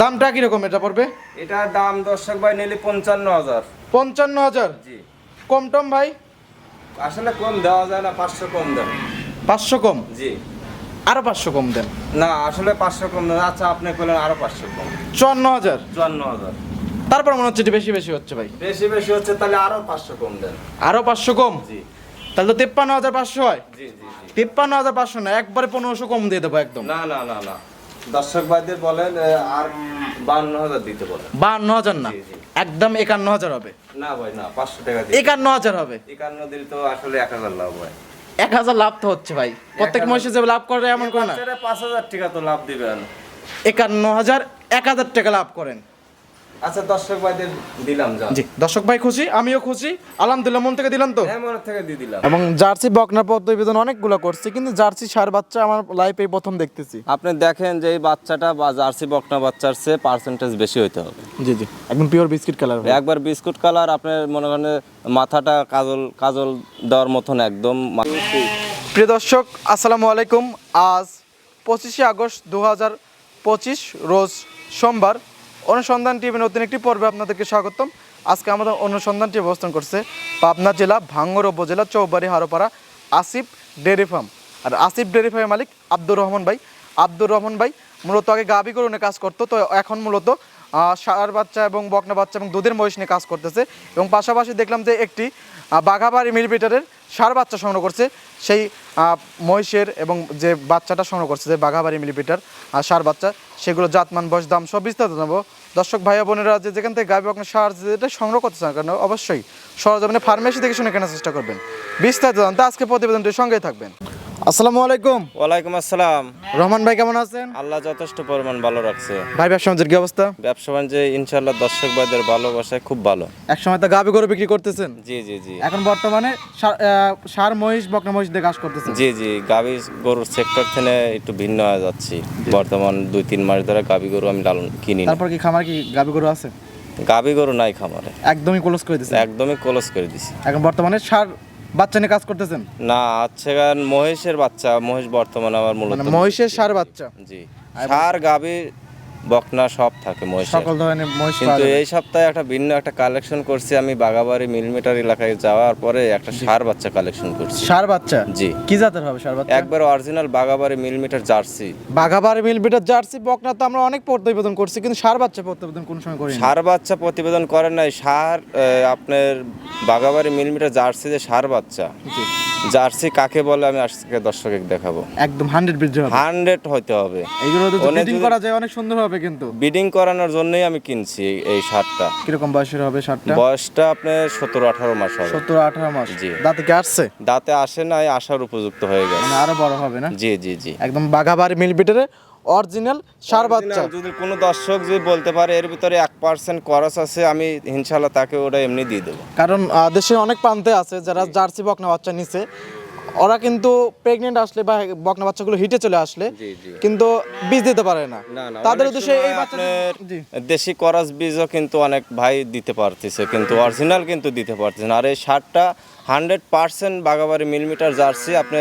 দামটা কীরকম এটা পড়বে? এটার দাম দর্শক ভাই নিলে পঞ্চান্ন হাজার। পঞ্চান্ন হাজার? জি। কম টম ভাই? আসলে কম দেওয়া যায় না পাঁচশো কম দেন। পাঁচশো কম? জি। আরও পাঁচশো কম দেন। না আসলে পাঁচশো কম দেন। আচ্ছা আপনি বললেন আরও পাঁচশো কম। চুয়ান্ন হাজার? চুয়ান্ন হাজার। তারপর মনে হচ্ছে এটা বেশি বেশি হচ্ছে ভাই। বেশি বেশি হচ্ছে তাহলে আরও পাঁচশো কম দেন। আরও পাঁচশো কম? জি। তাহলে তো তেপ্পান্ন হাজার পাঁচশো হয়? জি জি জি। তিপ্পান্ন হাজার পাঁচশো না একবারে পনেরোশো কম দিয়ে দেবো একদম। না না না না। দর্শক ভাইদের বলেন আর বান্ন হাজার দিতে বলেন। বান্ন হাজার না। একদম একান্ন হাজার হবে? না ভাই না পাঁচশো টাকা একান্ন হাজার হবে? একান্ন দিলে তো আসলে এক হাজার লাভ হয়। এক হাজার লাভ তো হচ্ছে ভাই। প্রত্যেক মাসে যে লাভ করে এমন করে না? পাঁচ হাজার টাকা তো লাভ দিবেন। একান্ন হাজার এক হাজার টাকা লাভ করেন। আচ্ছা দর্শক ভাইদের দিলাম যা জি দর্শক ভাই খুশি আমিও খুশি। আলহামদুলিল্লাহ মন থেকে দিলাম তো? হ্যাঁ মনে থেকে দিয়ে দিলাম। এবং জার্সি বকনা প্রতিবেদন অনেকগুলো করছি কিন্তু জার্সি সার বাচ্চা আমার লাইফে প্রথম দেখতেছি। আপনি দেখেন যে এই বাচ্চাটা বা জার্সি বকনা বাচ্চার চেয়ে পার্সেন্টেজ বেশি হইতে হবে। জি জি একদম পিওর বিস্কিট কালার একবার বিস্কুট কালার আপনার মনে করেন মাথাটা কাজল কাজল দেওয়ার মতন একদম প্রিয় দর্শক আসসালামু আলাইকুম। আজ পঁচিশে আগস্ট দু হাজার পঁচিশ রোজ সোমবার। অনুসন্ধান টিভি নতুন একটি পর্বে আপনাদেরকে স্বাগতম। আজকে আমাদের অনুসন্ধানটি অবস্থান করছে পাবনা জেলা ভাঙ্গর উপজেলা চৌবাড়ি হারোপাড়া আসিফ ডেয়ারি ফার্ম। আর আসিফ ডেয়ারি ফার্মের মালিক আব্দুর রহমান ভাই। আব্দুর রহমান ভাই মূলত আগে গাবি গরুনে কাজ করতো, তো এখন মূলত ষাঁড় বাচ্চা এবং বকনা বাচ্চা এবং দুধের মহিষ নিয়ে কাজ করতেছে। এবং পাশাপাশি দেখলাম যে একটি বাঘাবাড়ি মিলবিটারের সার বাচ্চা সংগ্রহ করছে। সেই মহিষের এবং যে বাচ্চাটা সংগ্রহ করছে, যে বাঘাবাড়ি মিলিমিটার আর সার বাচ্চা, সেগুলো জাতমান, বয়স, দাম সব বিস্তারিত জানাব। দর্শক ভাই বোনেরা, যে যেখান থেকে গাভী আপনার সার যেটা সংগ্রহ করতে চান কেন, অবশ্যই সরজমিনে ফার্মেসি থেকে শুনে কেনার চেষ্টা করবেন। বিস্তারিত জানতে আজকে প্রতিবেদনটির সঙ্গেই থাকবেন। আসসালামু আলাইকুম। ওয়ালাইকুম আসসালাম। রহমান ভাই কেমন আছেন? আল্লাহ যথেষ্ট পরিমাণ ভালো রাখছে। ভাই ব্যবসা বাণিজ্যের কি অবস্থা? ব্যবসা বাণিজ্যে ইনশাল্লাহ দর্শক ভাইদের ভালোবাসায় খুব ভালো। এক সময় তো গাভী গরু বিক্রি করতেছেন? জি জি জি। এখন বর্তমানে সার- মহিষ বকনা মহিষ দিয়ে কাজ করতেছেন। জি জি গাভী গরুর সেক্টর থেকে একটু ভিন্ন হয়ে যাচ্ছি। বর্তমান দুই তিন মাস ধরে গাভী গরু আমি লালন কিনি তারপর কি খামার কি গাভী গরু আছে? গাভী গরু নাই খামারে। একদমই ক্লোজ করে দিচ্ছেন একদমই ক্লোজ করে দিছি। এখন বর্তমানে সার বাচ্চা নিয়ে কাজ করতেছেন? না আচ্ছা গান মহেশের বাচ্চা মহেশ বর্তমানে আমার মূলত মহেশের সার বাচ্চা? জি। সার গাভী বকনা সব থাকে সকল ধরনের মহিষ কিন্তু এই সপ্তাহে একটা ভিন্ন একটা কালেকশন করছি আমি বাগাবাড়ি মিলিমিটার এলাকায় যাওয়ার পরে একটা সার বাচ্চা কালেকশন করছি। সার বাচ্চা? জি। কি জাতের হবে সার বাচ্চা? একবার অরিজিনাল বাগাবাড়ি মিলিমিটার জার্সি। বাঘাবার মিল বিটার জার্সি বকনা তো আমরা অনেক প্রতিবেদন করছি কিন্তু সার বাচ্চা প্রতিবেদন কোন সময় করি সার বাচ্চা প্রতিবেদন করেন নাই। সার আপনার বাগাবাড়ি মিলিমিটার জার্সি যে সার বাচ্চা। জার্সি কাকে বলে আমি আজকে দর্শকে দেখাবো। একদম হান্ড্রেড ব্রিজ হান্ড্রেড হইতে হবে। এইগুলো তো ব্রিডিং করা যায় অনেক সুন্দর হবে কিন্তু। বিডিং করানোর জন্যই আমি কিনছি এই- শার্টটা। কীরকম বয়সের হবে শার্টটা? বয়সটা আপনার সতেরো আঠারো মাস হবে। সত্তর আঠারো মাস। জি। দাঁতে কি আসছে? দাঁতে আসে না আসার উপযুক্ত হয়ে গেছে। মানে আরও বড় হবে না? জি জি জি। একদম বাঘাবাড়ি মিল বিটারে অরিজিনাল সার বাচ্চা। যদি কোনো দর্শক যদি বলতে পারে এর ভিতরে এক পার্সেন্ট খরচ আছে আমি ইনশাল্লাহ তাকে ওটা এমনি দিয়ে দেবো। কারণ দেশের অনেক প্রান্তে আছে যারা জার্সি বকনা বাচ্চা নিছে ওরা কিন্তু প্রেগনেন্ট আসলে বা বকনা বাচ্চাগুলো হিটে চলে আসলে। কিন্তু বীজ দিতে পারে না। তাদের উদ্দেশ্যে এই সময় বাচ্চা আপনার জি। দেশি করাস বীজও কিন্তু অনেক ভাই দিতে পারতেছে কিন্তু অরিজিনাল কিন্তু দিতে পারতেছে না। আর এই সারটা হান্ড্রেড পার্সেন্ট বাগাবাড়ি মিলিমিটার জার্সি আপনি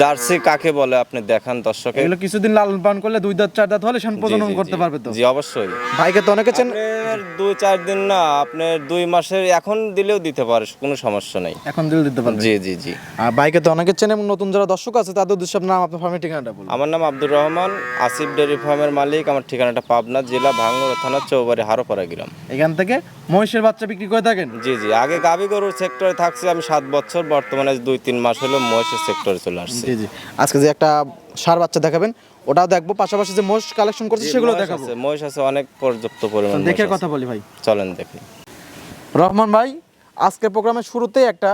জার্সি কাকে বলে আপনি দেখান দর্শকে এগুলো কিছুদিন লালন পালন করলে দুই দাঁত চার দাঁত হলে সেন প্রজনন করতে পারবে তো? জি অবশ্যই। ভাইকে তো অনেকে চেন আপনার দুই চার দিন না আপনার দুই মাসের এখন দিলেও দিতে পারে কোনো সমস্যা নেই। এখন দিল দিতে পারবে। জি জি জি। আর বাইকে তো অনেকে চেনে এবং নতুন যারা দর্শক আছে তাদের উদ্দেশ্যে আপনার নাম আপনার ফার্মের ঠিকানাটা বলুন। আমার নাম আব্দুর রহমান আসিফ ডেয়ারি ফার্মের মালিক আমার ঠিকানাটা পাবনা জেলা ভাঙ্গর থানা চৌবাড়ি হারোপাড়া গ্রাম। এখান থেকে মহিষের বাচ্চা বিক্রি করে থাকেন? জি জি। আগে গাবি গরুর সেক্টরে থাকছি আমি সাত বছর বর্তমানে দুই তিন মাস হলো মহিষের সেক্টরে চলে আসছি। জি জি। আজকে যে একটা সার বাচ্চা দেখাবেন ওটাও দেখব। পাশাপাশি যে মোষ কালেকশন করছে সেগুলো দেখাবো। আছে, মহিষ আছে অনেক পর্যাপ্ত পরিমাণ দেখে কথা বলি ভাই। চলেন দেখি। রহমান ভাই আজকের প্রোগ্রামের শুরুতেই একটা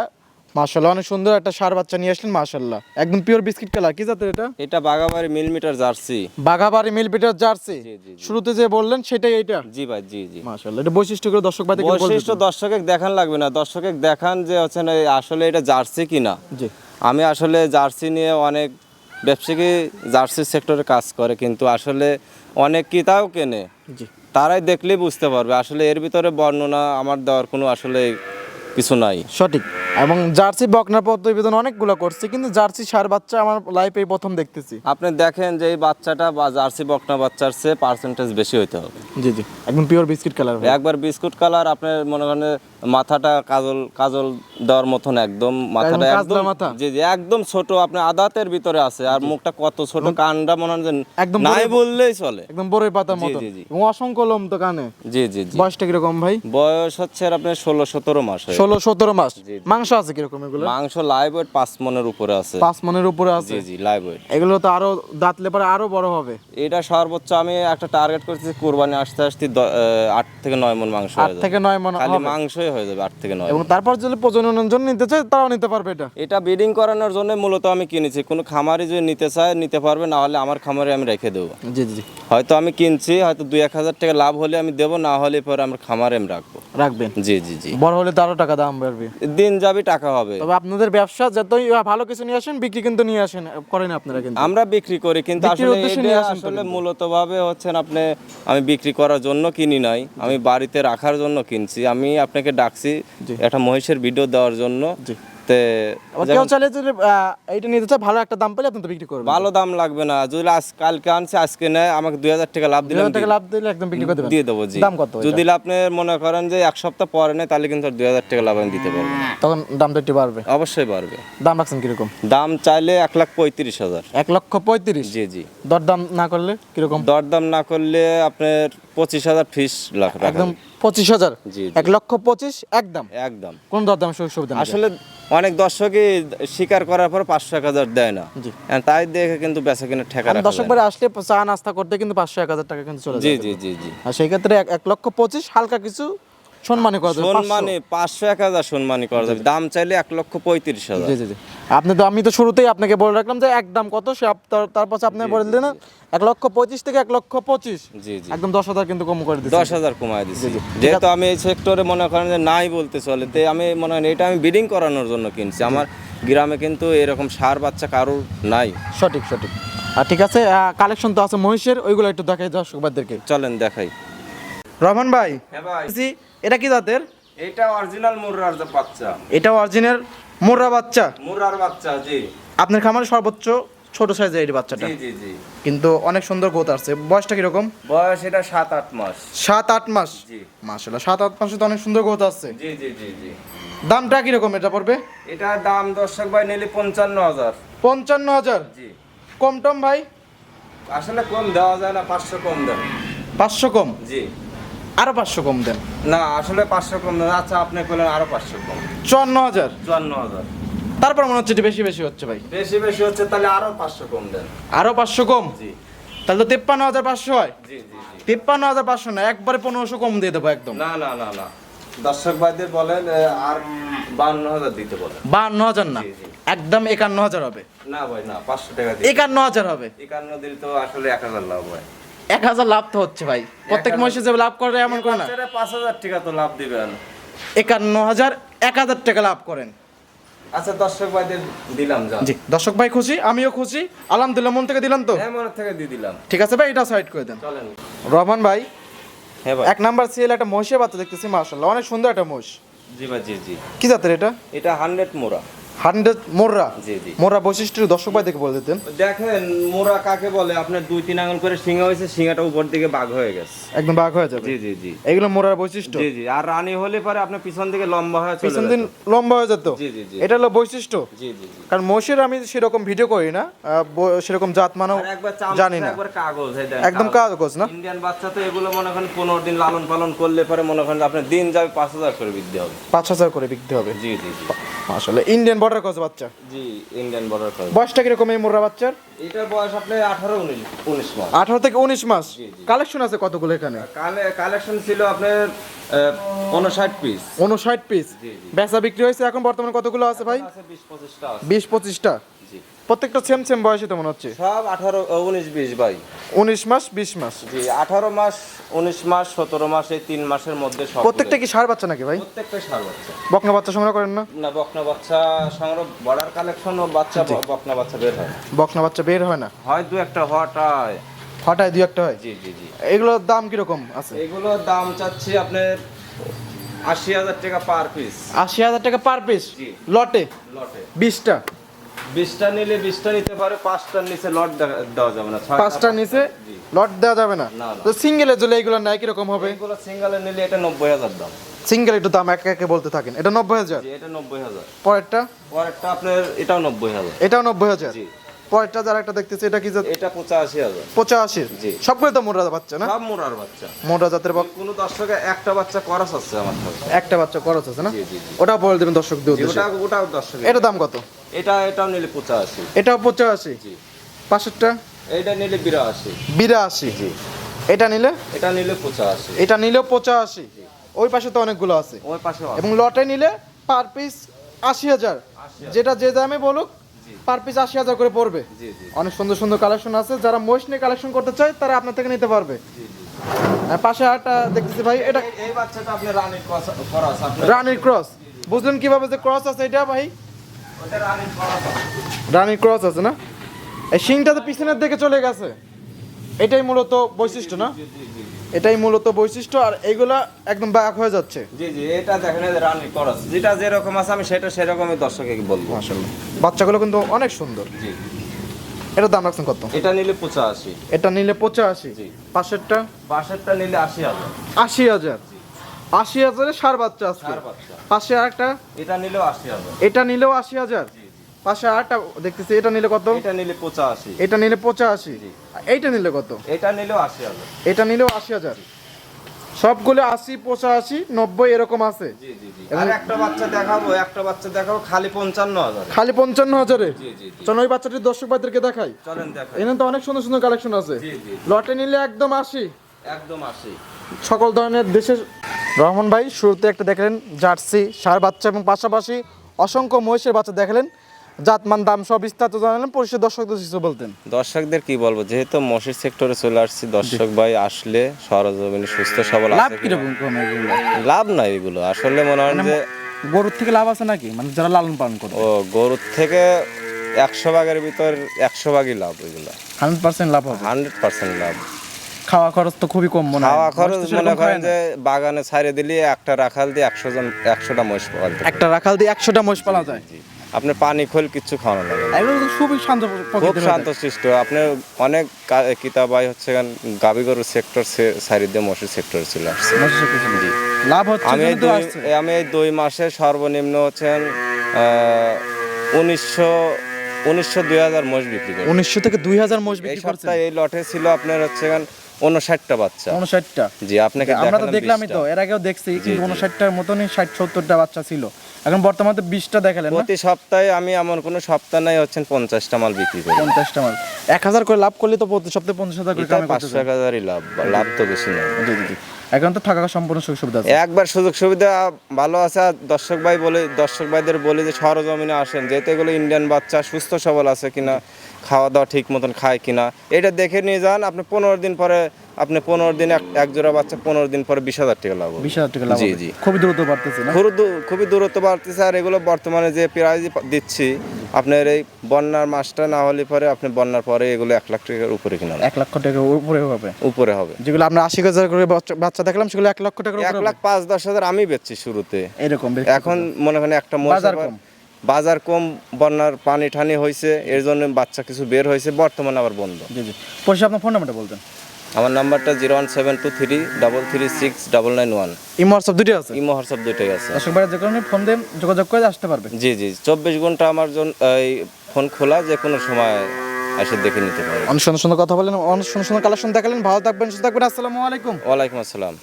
মাশাল্লাহ অনেক সুন্দর একটা সার বাচ্চা নিয়ে আসলেন মাশাল্লাহ একদম পিওর বিস্কিট কালার কি জাতের এটা? এটা বাগাবাড়ি মিলিমিটার জার্সি। বাঘাবাড়ি মিল বিটার জার্সি। শুরুতে যে বললেন সেটাই এইটা? জি ভাই জি জি। মাশাল্লাহ এটা বৈশিষ্ট্যগুলো দর্শক ভাই বৈশিষ্ট্য দর্শকে দেখান লাগবে না। দর্শকে দেখান যে হচ্ছে আসলে এটা জার্সি কিনা। জি। আমি আসলে জার্সি নিয়ে অনেক ব্যবসায়ী জার্সি সেক্টরে কাজ করে কিন্তু আসলে অনেক কিতাও কেনে। তারাই দেখলেই বুঝতে পারবে আসলে এর ভিতরে বর্ণনা আমার দেওয়ার কোনো আসলে কিছু নাই। সঠিক। এবং জার্সি বকনার প্রতিবেদন অনেকগুলো করছি কিন্তু জার্সি সার বাচ্চা আমার লাইফে প্রথম দেখতেছি। আপনি দেখেন যে এই বাচ্চাটা বা জার্সি বকনা বাচ্চার চেয়ে পার্সেন্টেজ বেশি হইতে হবে। জি জি। একদম পিওর বিস্কিট কালার একবার বিস্কুট কালার আপনার মনে করেন মাথাটা কাজল কাজল দেওয়ার মতন একদম মাথাটা একদম জি জি একদম ছোট আপনি আদাতের ভিতরে আছে আর মুখটা কত ছোট কানটা মনে হয় একদম নাই বললেই চলে। একদম বড়ই পাতা মতো। জি, জি। অসংখ্য লোম তো কানে। জি জি জি। বয়সটা কীরকম ভাই? বয়স হচ্ছে আপনার ষোলো সতেরো মাস ষোলো সতেরো মাস। জি, জি। মাংস আছে কীরকম এগুলো? মাংস লাইভ ওয়েট পাঁচ মনের উপরে আছে। পাঁচ মনের উপরে আছে? জি জি লাইভ ওয়েট এগুলো তো আরও দাঁতলে পরে আরও বড় হবে। এটা সর্বোচ্চ আমি একটা টার্গেট করছি কোরবানি আসতে আসতে আট থেকে নয় মন মাংস আট হয়ে যাবে। থেকে নয় মন খালি মাংসই হয়ে যাবে আট থেকে নয় এবং তারপর যদি প্রজননের জন্য নিতে চায় তারাও নিতে পারবে এটা। এটা ব্রিডিং করানোর জন্য মূলত আমি কিনেছি। কোনো খামারি যদি নিতে চায় নিতে পারবে না হলে আমার খামারে আমি রেখে দেবো। জি জি জি। হয়তো আমি কিনছি হয়তো দুই এক হাজার টাকা লাভ হলে আমি দেবো না হলে পরে আমার খামারে আমি রাখব। রাখবেন? জি জি জি। বড় হলে তারও টাকা দাম বাড়বে। দিন যাবে টাকা হবে। তবে আপনাদের ব্যবসা যতই ভালো কিছু নিয়ে আসেন বিক্রি কিন্তু নিয়ে আসেন করেন আপনারা কিন্তু। আমরা বিক্রি করি কিন্তু আসলে এটা আসলে মূলত ভাবে হচ্ছেন আপনি আমি বিক্রি করার জন্য কিনি নাই আমি বাড়িতে রাখার জন্য কিনছি আমি আপনাকে ডাকছি একটা মহিষের ভিডিও দেওয়ার জন্য। তে কেউ চাইলে যদি এইটা নিতে চায় ভালো একটা দাম পেলে আপনি তো বিক্রি করবেন। ভালো দাম লাগবে না। যদি আজ কালকে আনছে আজকে নেয় আমাকে দুই হাজার টাকা লাভ টাকা লাভ দিলে একদম বিক্রি করে দিয়ে দেবো জি। দাম কত যদি আপনি মনে করেন যে এক সপ্তাহ পরে নেয় তাহলে কিন্তু দুই হাজার টাকা লাভ আমি দিতে পারব তখন দামটা একটু বাড়বে। অবশ্যই পারবে দাম রাখছেন কীরকম? দাম চাইলে এক লাখ পঁয়ত্রিশ হাজার। এক লক্ষ পঁয়ত্রিশ? জি জি। দর দাম না করলে কীরকম? দরদাম না করলে আপনার পঁচিশ হাজার ফিস একদম পঁচিশ হাজার। এক লক্ষ পঁচিশ একদম? একদম। কোন দরদাম সুযোগ সুবিধা আসলে অনেক দর্শকই স্বীকার করার পর পাঁচশো এক হাজার দেয় না। তাই দেখে কিন্তু বেচা কিনে ঠেকা দর্শক বারে আসলে চা নাস্তা করতে কিন্তু পাঁচশো এক হাজার টাকা কিন্তু চলে জি জি জি জি। আর সেই ক্ষেত্রে এক লক্ষ পঁচিশ হালকা কিছু সম্মানী করা যাবে সম্মানী পাঁচশো। এক হাজার সম্মানী করা যাবে। দাম চাইলে এক লক্ষ পঁয়ত্রিশ হাজার। জি জি জি। আপনি তো আমি তো শুরুতেই আপনাকে বলে রাখলাম যে এক দাম কত সে তারপর আপনি বলে দিলেন এক লক্ষ পঁচিশ থেকে এক লক্ষ পঁচিশ। জি জি। একদম দশ হাজার কিন্তু কম করে দিচ্ছি। দশ হাজার কমায় দিচ্ছি। যেহেতু আমি এই সেক্টরে মনে করেন যে নাই বলতে চলে তো আমি মনে হয় এটা আমি বিডিং করানোর জন্য কিনছি। আমার গ্রামে কিন্তু এরকম সার বাচ্চা কারোর নাই। সঠিক সঠিক। আর ঠিক আছে কালেকশন তো আছে মহিষের ওইগুলো একটু দেখাই দর্শকবাদেরকে। চলেন দেখাই। রহমান ভাই হ্যাঁ ভাই। জি, এটা কি জাতের? এটা অরিজিনাল মুরার বাচ্চা। এটা অরিজিনাল মোররা বাচ্চা? মুরার বাচ্চা জি। আপনার খামারে সর্বোচ্চ ছোট সাইজের এই বাচ্চাটা। জি জি জি। কিন্তু অনেক সুন্দর গ্রোথ আসছে। বয়সটা কীরকম? বয়স এটা সাত আট মাস। সাত আট মাস? জি। মাসাল্লাহ সাত আট মাসে তো অনেক সুন্দর গ্রোথ আসছে। জি জি জি জি। দামটা কীরকম এটা পড়বে? এটা দাম দর্শক ভাই নিলে পঞ্চান্ন হাজার। পঞ্চান্ন হাজার? জি। কম টম ভাই? আসলে কম দেওয়া যায় না পাঁচশো কম দেন পাঁচশো কম? জি। আরও পাঁচশো কম দেন। না আসলে পাঁচশো কম দেন। আচ্ছা আপনি করলেন আরও পাঁচশো কম। চুয়ান্ন হাজার। চুয়ান্ন হাজার। তারপর মনে হচ্ছে বেশি বেশি হচ্ছে ভাই। বেশি বেশি হচ্ছে তাহলে আরও পাঁচশো কম দেন। আরও পাঁচশো কম? জি। তাহলে তো তেপ্পান্ন হাজার পাঁচশো হয়। জি জি জি। তিপ্পান্ন হাজার পাঁচশো না একবারে পনেরোশো কম দিয়ে দেবো একদম। না না না না। দর্শক ভাইদের বলেন আর বান্ন হাজার দিতে বলেন। বান্ন হাজার না। একদম একান্ন হাজার হবে। না ভাই না পাঁচশো টাকা একান্ন হাজার হবে। একান্ন দিলে তো আসলে এক হাজার লাভ হয়। এক হাজার লাভ তো হচ্ছে ভাই। প্রত্যেক। মহিষে যে লাভ করে এমন করে না। পাঁচ হাজার টাকা তো লাভ দিবেন একান্ন হাজার এক হাজার টাকা লাভ করেন। আচ্ছা দর্শক ভাইদের দিলাম জি দর্শক ভাই খুশি আমিও খুশি। আলহামদুলিল্লাহ মন থেকে দিলাম তো। হ্যাঁ মনের থেকে দিয়ে দিলাম। ঠিক আছে ভাই এটা সাইড করে দেন। চলেন। রহমান ভাই হ্যাঁ ভাই। এক নাম্বার সিএল একটা মহিষের বাচ্চা দেখতেছি মার্শাল্লাহ অনেক সুন্দর একটা মহিষ। জি ভাই জি জি। কি জাতের এটা? এটা হান্ড্রেড মোড়া। হান্ড্রেড মোররা। মোররা বৈশিষ্ট্য দর্শক ভাই দেখে বলে দিতেন। দেখেন মোড়া কাকে বলে? আপনার দুই তিন আঙুল করে হয়েছে উপর দিকে বাঘ হয়ে গেছে। একদম বাঘ হয়ে যাবে। জি জি জি। এগুলো মোরার বৈশিষ্ট্য। জি জি। আর রানী হলে পরে আপনার পিছন দিকে লম্বা হয়ে চলে পিছন দিন লম্বা হয়ে যেত। জি জি জি। এটা হলো বৈশিষ্ট্য। জি জি জি। কারণ মহিষের আমি সেরকম ভিডিও করি না সেরকম জাত মানও জানি না। একবার কাগজ একদম কাগজ। না? ইন্ডিয়ান বাচ্চা তো এগুলো মনে করেন পনেরো দিন লালন পালন করলে পরে মনে করেন আপনার দিন যাবে পাঁচ হাজার করে বৃদ্ধি হবে। পাঁচ হাজার করে বিকতে হবে। জি জি জি। আসলে ইন্ডিয়ান বর্ডার ক্রস বাচ্চা? জি ইন্ডিয়ান বর্ডার ক্রস বয়সটা কীরকম এই মোররা বাচ্চার? এটার বয়স আপনার আঠারো উনিশ উনিশ মাস। আঠারো থেকে উনিশ মাস। কালেকশন আছে কতগুলো এখানে? কালেকশন ছিল আপনার উনষাট পিস উনষাট পিস। বেচা বিক্রি হয়েছে এখন বর্তমানে কতগুলো আছে ভাই? বিশ পঁচিশটা বিশ পঁচিশটা। প্রত্যেকটা সেম সেম বয়সে তো মনে হচ্ছে? সব আঠারো উনিশ বিশ ভাই। উনিশ মাস বিশ মাস? জি আঠারো মাস উনিশ মাস সতেরো মাস এই তিন মাসের মধ্যে সব প্রত্যেকটা কি সার বাচ্চা নাকি ভাই? প্রত্যেকটা সার বাচ্চা। বকনা বাচ্চা সংগ্রহ করেন না? না বকনা বাচ্চা সংগ্রহ বর্ডার কালেকশন ও বাচ্চা বকনা বাচ্চা বের হয়। বকনা বাচ্চা বের হয় না? হয় দু একটা হটায়। হঠাৎ দুই একটা হয়? জি জি জি। এগুলোর দাম কীরকম আছে? এগুলোর দাম চাচ্ছি আপনার আশি হাজার টাকা পার পিস। আশি হাজার টাকা পার পিস? জি। লটে? লটে। বিশটা? বিশটা নিলে বিশটা নিতে পারে পাঁচটার নিচে লট দেওয়া যাবে না। পাঁচটার নিচে লট দেওয়া যাবে না। তো সিঙ্গেলের জন্য এইগুলো নাই কীরকম হবে? এগুলো সিঙ্গেলে নিলে এটা নব্বই হাজার দাম। সিঙ্গেল একটু দাম একে একে বলতে থাকেন। এটা নব্বই হাজার? জি এটা নব্বই হাজার। পরেরটা? পরেরটা আপনার এটাও নব্বই হাজার। এটাও নব্বই হাজার? জি। পরেরটা যারা একটা দেখতেছে এটা কি জাত? এটা হাজার। পঁচাশি? জি। সবগুলো তো বাচ্চা না? সব মোড়ার বাচ্চা। মোটা জাতের বাচ্চা কোনো দর্শকে একটা বাচ্চা করাস আছে আমার কাছে একটা বাচ্চা খরচ আছে না? জি, জি, জি। ওটা বলে দেবেন দর্শক দিয়ে জি, ওটা দর্শক এটা দাম কত? এটা এটাও নিলে পঁচাশি। এটাও পঁচাশি? জি। পাশেরটা এইটা নিলে বিরাশি। বিরাশি? জি। এটা নিলে? এটা নিলে পঁচাশি। এটা নিলেও পঁচাশি। ওই পাশে তো অনেকগুলো আছে। ওই পাশে এবং লটে নিলে পার পিস আশি হাজার। যেটা যে দামে বলুক পার পিস আশি হাজার করে পড়বে। অনেক সুন্দর সুন্দর কালেকশন আছে। যারা মহিষ নিয়ে কালেকশন করতে চায় তারা আপনার থেকে নিতে পারবে। পাশে আরেকটা দেখতেছি ভাই এটা এই- বাচ্চাটা আপনি রানির করাস রানীর ক্রস বুঝলেন কীভাবে যে ক্রস আছে এটা ভাই? ওটা রানির করাস আছে। না? এই শিংটা তো পিছনের দিকে চলে গেছে। এটাই মূলত বৈশিষ্ট্য না? এটাই মূলত বৈশিষ্ট্য আর এইগুলা একদম ব্যাক হয়ে যাচ্ছে। জি জি এটা দেখেন রানির করাস যেটা যেরকম আছে আমি সেটা সেরকমই দর্শকে বলব। মাশাআল্লাহ। বাচ্চাগুলো কিন্তু অনেক সুন্দর। জি। এটা দাম রাখছেন কত? এটা নিলে পঁচাশি। এটা নিলে পঁচাশি। জি। পাশেরটা? পাশেরটা নিলে আশি হাজার। আশি হাজার। আশি হাজারে সার বাচ্চা বাচ্চা। পাশে আরেকটা? এটা নিলেও আশি হাজার। এটা নিলেও আশি হাজার। পাশে আরেকটা দেখতেছি এটা নিলে কত? এটা নিলে পঁচাশি। এটা নিলে পঁচাশি। এইটা নিলে কত? এটা নিলেও আশি হাজার। এটা নিলেও আশি হাজার। সবগুলো আশি পঁচাশি নব্বই এরকম আছে। আর একটা বাচ্চা দেখাবো একটা বাচ্চা দেখাবো খালি পঞ্চান্ন হাজার। খালি পঞ্চান্ন হাজারে? চলো ওই বাচ্চাটির দর্শক ভাইদেরকে দেখাই। চলেন দেখাই। এখানে তো অনেক সুন্দর সুন্দর কালেকশন আছে। লটে নিলে একদম আশি। একদম আশি। সকল ধরনের দেশের রহমান ভাই শুরুতে একটা দেখলেন জার্সি সার বাচ্চা এবং পাশাপাশি অসংখ্য মহিষের বাচ্চা দেখলেন। জাতমান দাম সব বিস্তারিত জানালেন পরিষদ দর্শকদের কিছু বলতেন। দর্শকদের কি বলব যেহেতু মসির সেক্টরে চলে আসছি দর্শক ভাই আসলে সরজমিনে সুস্থ সবল লাভ কীরকম লাভ নাই এগুলো। আসলে মনে হয় যে গরুর থেকে লাভ আছে নাকি? মানে যারা লালন পালন করে ও গরুর থেকে একশো ভাগের ভিতর একশো ভাগই লাভ এগুলো। হান্ড্রেড পার্সেন্ট লাভ হবে। হান্ড্রেড পার্সেন্ট লাভ। খাওয়া খরচ তো খুবই কম মনে হয়। খাওয়া খরচ মনে করেন যে বাগানে ছাড়ে দিলে একটা রাখাল দিয়ে একশো জন একশোটা মহিষ পাওয়া যায় একটা রাখাল দিয়ে একশোটা মহিষ পালা যায়। আপনার পানি খোল কিচ্ছু খাওয়ানো লাগে। খুবই শান্ত খুব শান্ত সৃষ্ট। আপনার অনেক কিতাবাই হচ্ছে গাবি গরুর সেক্টর সাইড দিয়ে মসির সেক্টর ছিল। লাভ হচ্ছে আমি এই দুই আমি এই দুই মাসে সর্বনিম্ন হচ্ছেন উনিশশো উনিশশো দুই হাজার মোষ বিক্রি করি উনিশশো থেকে দুই হাজার এই বিক্রি সপ্তাহে এই লটে ছিল আপনার হচ্ছে গান উনষাটটা বাচ্চা। উনষাটটা জি আপনাকে আমরা তো দেখলামই তো এর আগেও দেখছি কিন্তু মতনই ষাট সত্তরটা বাচ্চা ছিল। এখন বর্তমানে তো বিশটা দেখালেন প্রতি সপ্তাহে আমি এমন কোনো সপ্তাহ নাই হচ্ছেন পঞ্চাশটা মাল বিক্রি করি। পঞ্চাশটা মাল। এক হাজার করে লাভ করলে তো প্রতি সপ্তাহে পঞ্চাশ হাজার করে কামাই করতে পাঁচশো এক হাজারই লাভ লাভ তো বেশি না জি জি। এখন তো থাকা সম্পূর্ণ সুযোগ সুবিধা আছে। একবার সুযোগ সুবিধা ভালো আছে, আর দর্শক ভাই বলে, দর্শক ভাইদের বলি যে সরজমিনে আসেন, যেহেতু এগুলো ইন্ডিয়ান বাচ্চা, সুস্থ সবল আছে কিনা, খাওয়া দাওয়া ঠিক মতন খায় কিনা, এটা দেখে নিয়ে যান, আপনি পনেরো দিন পরে আপনি পনেরো দিন এক- জোড়া বাচ্চা পনেরো দিন পরে বিশ হাজার টাকা লাভ বিশ হাজার টাকা লাভ জি, জি। খুবই দ্রুত বাড়তেছে খুবই দূরত্ব বাড়তেছে আর এগুলো বর্তমানে যে প্রাইজ দিচ্ছি আপনার এই বন্যার মাসটা না হলে পরে আপনি বন্যার পরে এগুলো এক লাখ টাকার উপরে কিনা এক লক্ষ টাকার উপরে হবে? উপরে হবে। যেগুলো আমরা আশি হাজার করে বাচ্চা- দেখলাম সেগুলো এক লক্ষ টাকার এক লাখ পাঁচ দশ হাজার আমি বেচছি শুরুতে। এরকম এখন মনে করেন একটা বাজার কম। বাজার কম বন্যার পানি টানি হয়েছে এর জন্য বাচ্চা কিছু বের হয়েছে বর্তমানে আবার বন্ধ। জি জি। পরিষেবা আপনার ফোন নাম্বারটা বলতেন। আমার নাম্বারটা zero one seven two three double three six double nine one. Imo WhatsApp দুটোই আছে? ইমো হোয়াটসঅ্যাপ দুটোই আছে। দর্শক ভাইরা যে কারণে ফোন দিয়ে যোগাযোগ করে আসতে পারবে। জি জি চব্বিশ ঘণ্টা আমার জন্য এই ফোন খোলা যে কোনো সময় এসে দেখে নিতে পারবে। অনেক সুন্দর সুন্দর কথা বলেন অনেক সুন্দর সুন্দর কালেকশন দেখালেন। ভালো থাকবেন সুস্থ থাকবেন। আসসালামু আলাইকুম। ওয়ালাইকুম আসসালাম।